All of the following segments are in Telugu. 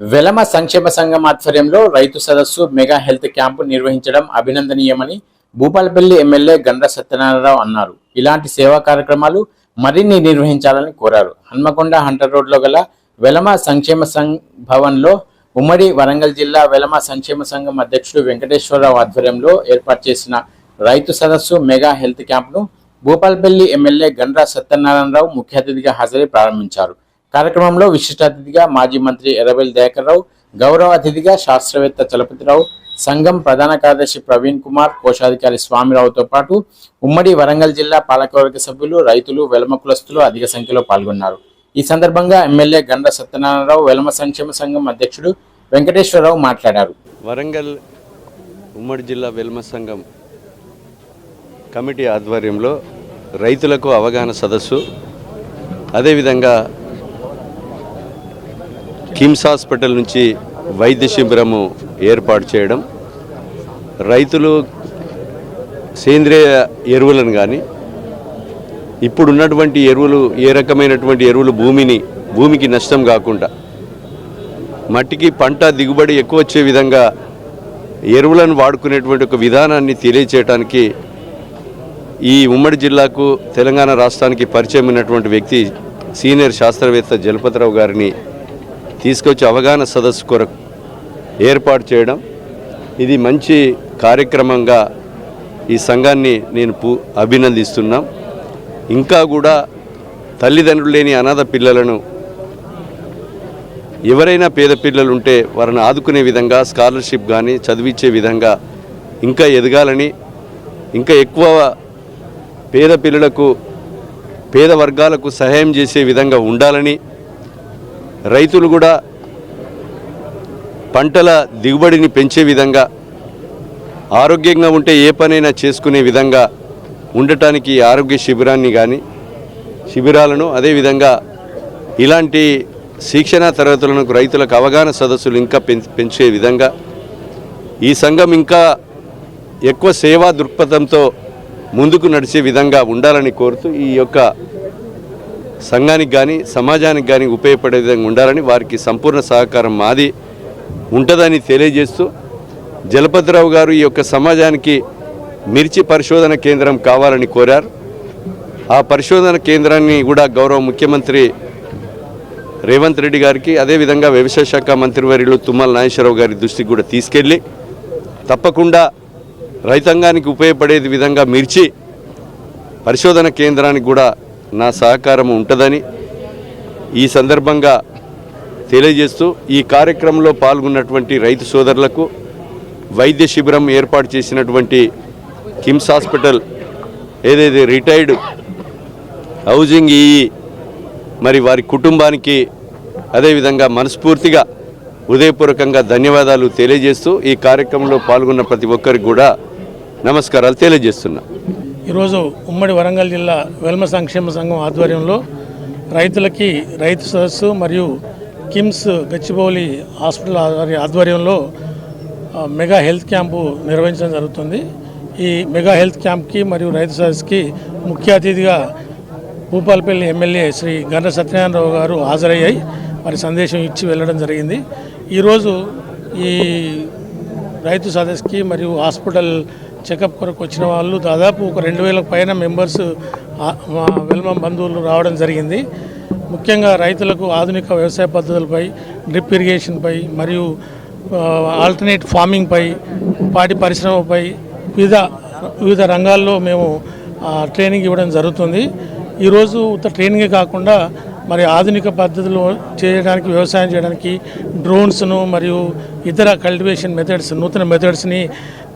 వెలమ సంక్షేమ సంఘం ఆధ్వర్యంలో రైతు సదస్సు మెగా హెల్త్ క్యాంపు నిర్వహించడం అభినందనీయమని భూపాలపల్లి ఎమ్మెల్యే గండ్ర సత్యనారాయణరావు అన్నారు. ఇలాంటి సేవా కార్యక్రమాలు మరిన్ని నిర్వహించాలని కోరారు. హన్మకొండ హంటర్ రోడ్లో గల వెలమ సంక్షేమ సంఘ్ భవన్లో ఉమ్మడి వరంగల్ జిల్లా వెలమ సంక్షేమ సంఘం అధ్యక్షుడు వెంకటేశ్వరరావు ఆధ్వర్యంలో ఏర్పాటు చేసిన రైతు సదస్సు మెగా హెల్త్ క్యాంప్ను భూపాలపల్లి ఎమ్మెల్యే గండ్ర సత్యనారాయణరావు ముఖ్య అతిథిగా హాజరై ప్రారంభించారు. కార్యక్రమంలో విశిష్ట అతిథిగా మాజీ మంత్రి ఎర్రబెల్ దయాకర్రావు గౌరవ అతిథిగా శాస్త్రవేత్త చలపతిరావు సంఘం ప్రధాన కార్యదర్శి ప్రవీణ్ కుమార్ కోశాధికారి స్వామిరావుతో పాటు ఉమ్మడి వరంగల్ జిల్లా పాలకవర్గ సభ్యులు రైతులు వెలమ కులస్తులు అధిక సంఖ్యలో పాల్గొన్నారు. ఈ సందర్భంగా ఎమ్మెల్యే గండ్ర సత్యనారాయణరావు వెలమ సంక్షేమ సంఘం అధ్యక్షుడు వెంకటేశ్వరరావు మాట్లాడారు. వరంగల్ ఉమ్మడి జిల్లా వెల్మ సంఘం కమిటీ ఆధ్వర్యంలో రైతులకు అవగాహన సదస్సు అదేవిధంగా కిమ్స్ హాస్పిటల్ నుంచి వైద్య శిబిరము ఏర్పాటు చేయడం రైతులు సేంద్రియ ఎరువులను కానీ ఇప్పుడున్నటువంటి ఎరువులు ఏ రకమైనటువంటి ఎరువులు భూమిని భూమికి నష్టం కాకుండా మట్టికి పంట దిగుబడి ఎక్కువ వచ్చే విధంగా ఎరువులను వాడుకునేటువంటి ఒక విధానాన్ని తెలియచేయడానికి ఈ ఉమ్మడి జిల్లాకు తెలంగాణ రాష్ట్రానికి పరిచయం ఉన్నటువంటి వ్యక్తి సీనియర్ శాస్త్రవేత్త జలపతిరావు గారిని తీసుకొచ్చి అవగాహన సదస్సు కొరకు ఏర్పాటు చేయడం ఇది మంచి కార్యక్రమంగా ఈ సంఘాన్ని నేను పూ అభినందిస్తున్నాం. ఇంకా కూడా తల్లిదండ్రులు లేని అనాథ పిల్లలను ఎవరైనా పేద పిల్లలు ఉంటే వారిని ఆదుకునే విధంగా స్కాలర్షిప్ కానీ చదివించే విధంగా ఇంకా ఎదగాలని ఇంకా ఎక్కువ పేద పిల్లలకు పేద వర్గాలకు సహాయం చేసే విధంగా ఉండాలని రైతులు కూడా పంటల దిగుబడిని పెంచే విధంగా ఆరోగ్యంగా ఉంటే ఏ పనైనా చేసుకునే విధంగా ఉండటానికి ఈ ఆరోగ్య శిబిరాన్ని కానీ శిబిరాలను అదేవిధంగా ఇలాంటి శిక్షణా తరగతులను రైతులకు అవగాహన సదస్సులు ఇంకా పెం- పెంచే విధంగా ఈ సంఘం ఇంకా ఎక్కువ సేవా దృక్పథంతో ముందుకు నడిచే విధంగా ఉండాలని కోరుతూ ఈ యొక్క సంఘానికి కానీ సమాజానికి కానీ ఉపయోగపడే విధంగా ఉండాలని వారికి సంపూర్ణ సహకారం మాది ఉంటుందని తెలియజేస్తూ జలపతిరావు గారు ఈ యొక్క సమాజానికి మిర్చి పరిశోధన కేంద్రం కావాలని కోరారు. ఆ పరిశోధన కేంద్రాన్ని కూడా గౌరవ ముఖ్యమంత్రి రేవంత్ రెడ్డి గారికి అదేవిధంగా వ్యవసాయ శాఖ మంత్రివర్యులు తుమ్మల నాగేశ్వరరావు గారి దృష్టికి కూడా తీసుకెళ్ళి తప్పకుండా రైతాంగానికి ఉపయోగపడే విధంగా మిర్చి పరిశోధన కేంద్రానికి కూడా నా సహకారం ఉంటుందని ఈ సందర్భంగా తెలియజేస్తూ ఈ కార్యక్రమంలో పాల్గొన్నటువంటి రైతు సోదరులకు వైద్య శిబిరం ఏర్పాటు చేసినటువంటి కిమ్స్ హాస్పిటల్ ఏదైతే రిటైర్డ్ హౌజింగ్ ఈ మరి వారి కుటుంబానికి అదేవిధంగా మనస్ఫూర్తిగా హృదయపూర్వకంగా ధన్యవాదాలు తెలియజేస్తూ ఈ కార్యక్రమంలో పాల్గొన్న ప్రతి ఒక్కరికి కూడా నమస్కారాలు తెలియజేస్తున్నాను ఈరోజు ఉమ్మడి వరంగల్ జిల్లా వెల్మ సంక్షేమ సంఘం ఆధ్వర్యంలో రైతులకి రైతు సదస్సు మరియు కిమ్స్ గచ్చిబౌలి హాస్పిటల్ ఆధ్వర్యంలో మెగా హెల్త్ క్యాంపు నిర్వహించడం జరుగుతుంది. ఈ మెగా హెల్త్ క్యాంప్కి మరియు రైతు సదస్సుకి ముఖ్య అతిథిగా భూపాలపల్లి ఎమ్మెల్యే శ్రీ గండ్ర సత్యనారాయణరావు గారు హాజరయ్యాయి. మరి సందేశం ఇచ్చి వెళ్ళడం జరిగింది. ఈరోజు ఈ రైతు సదస్సుకి మరియు హాస్పిటల్ చెకప్ కొరకు వచ్చిన వాళ్ళు దాదాపు ఒక రెండు వేల పైన మెంబర్స్ మా వెల్మ బంధువులు రావడం జరిగింది. ముఖ్యంగా రైతులకు ఆధునిక వ్యవసాయ పద్ధతులపై డ్రిప్ ఇరిగేషన్పై మరియు ఆల్టర్నేట్ ఫార్మింగ్పై పాడి పరిశ్రమపై వివిధ వివిధ రంగాల్లో మేము ట్రైనింగ్ ఇవ్వడం జరుగుతుంది. ఈరోజు ఉత్త ట్రైనింగే కాకుండా మరి ఆధునిక పద్ధతులు చేయడానికి వ్యవసాయం చేయడానికి డ్రోన్స్ను మరియు ఇతర కల్టివేషన్ మెథడ్స్ నూతన మెథడ్స్ని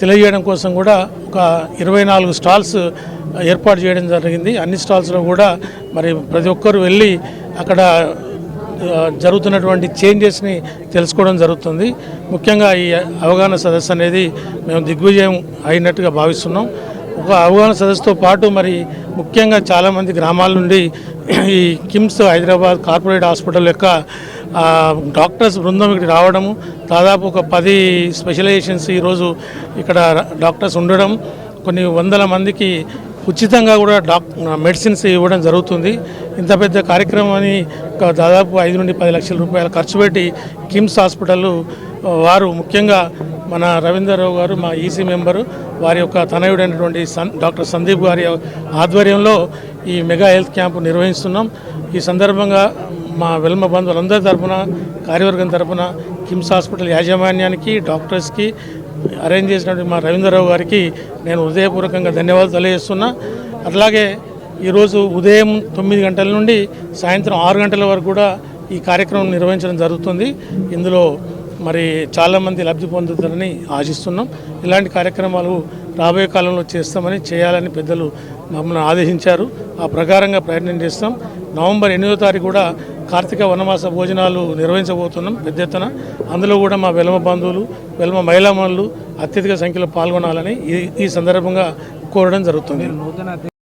తెలియజేయడం కోసం కూడా ఒక ఇరవై నాలుగు స్టాల్స్ ఏర్పాటు చేయడం జరిగింది. అన్ని స్టాల్స్లో కూడా మరి ప్రతి ఒక్కరు వెళ్ళి అక్కడ జరుగుతున్నటువంటి చేంజెస్ని తెలుసుకోవడం జరుగుతుంది. ముఖ్యంగా ఈ అవగాహన సదస్సు అనేది మేము దిగ్విజయం అయినట్టుగా భావిస్తున్నాం. ఒక అవగాహన సదస్సుతో పాటు మరి ముఖ్యంగా చాలామంది గ్రామాల నుండి ఈ కిమ్స్ హైదరాబాద్ కార్పొరేట్ హాస్పిటల్ యొక్క డాక్టర్స్ బృందం ఇక్కడ రావడము దాదాపు ఒక పది స్పెషలైజేషన్స్ ఈరోజు ఇక్కడ డాక్టర్స్ ఉండడం కొన్ని వందల మందికి ఉచితంగా కూడా డాక్ మెడిసిన్స్ ఇవ్వడం జరుగుతుంది. ఇంత పెద్ద కార్యక్రమాన్ని ఒక దాదాపు ఐదు నుండి పది లక్షల రూపాయలు ఖర్చు పెట్టి కిమ్స్ హాస్పిటల్ వారు ముఖ్యంగా మన రవీంద్రరావు గారు మా ఈసీ మెంబరు వారి యొక్క తనయుడైనటువంటి సన్ డాక్టర్ సందీప్ గారి ఆధ్వర్యంలో ఈ మెగా హెల్త్ క్యాంపు నిర్వహిస్తున్నాం. ఈ సందర్భంగా మా వెల్మ బంధువులందరి తరఫున కార్యవర్గం తరపున కిమ్స్ హాస్పిటల్ యాజమాన్యానికి డాక్టర్స్కి అరేంజ్ చేసినటువంటి మా రవీంద్రరావు గారికి నేను హృదయపూర్వకంగా ధన్యవాదాలు తెలియజేస్తున్నా. అట్లాగే ఈరోజు ఉదయం తొమ్మిది గంటల నుండి సాయంత్రం ఆరు గంటల వరకు కూడా ఈ కార్యక్రమం నిర్వహించడం జరుగుతుంది. ఇందులో మరి చాలామంది లబ్ధి పొందుతారని ఆశిస్తున్నాం. ఇలాంటి కార్యక్రమాలు రాబోయే కాలంలో చేస్తామని చేయాలని పెద్దలు మమ్మల్ని ఆదేశించారు. ఆ ప్రకారంగా ప్రయత్నం చేస్తాం. నవంబర్ ఎనిమిదో తారీఖు కూడా కార్తీక వనమాస భోజనాలు నిర్వహించబోతున్నాం పెద్ద ఎత్తున. అందులో కూడా మా వెలమ బంధువులు వెలమ మహిళా మనులు అత్యధిక సంఖ్యలో పాల్గొనాలని ఈ ఈ సందర్భంగా కోరడం జరుగుతుంది.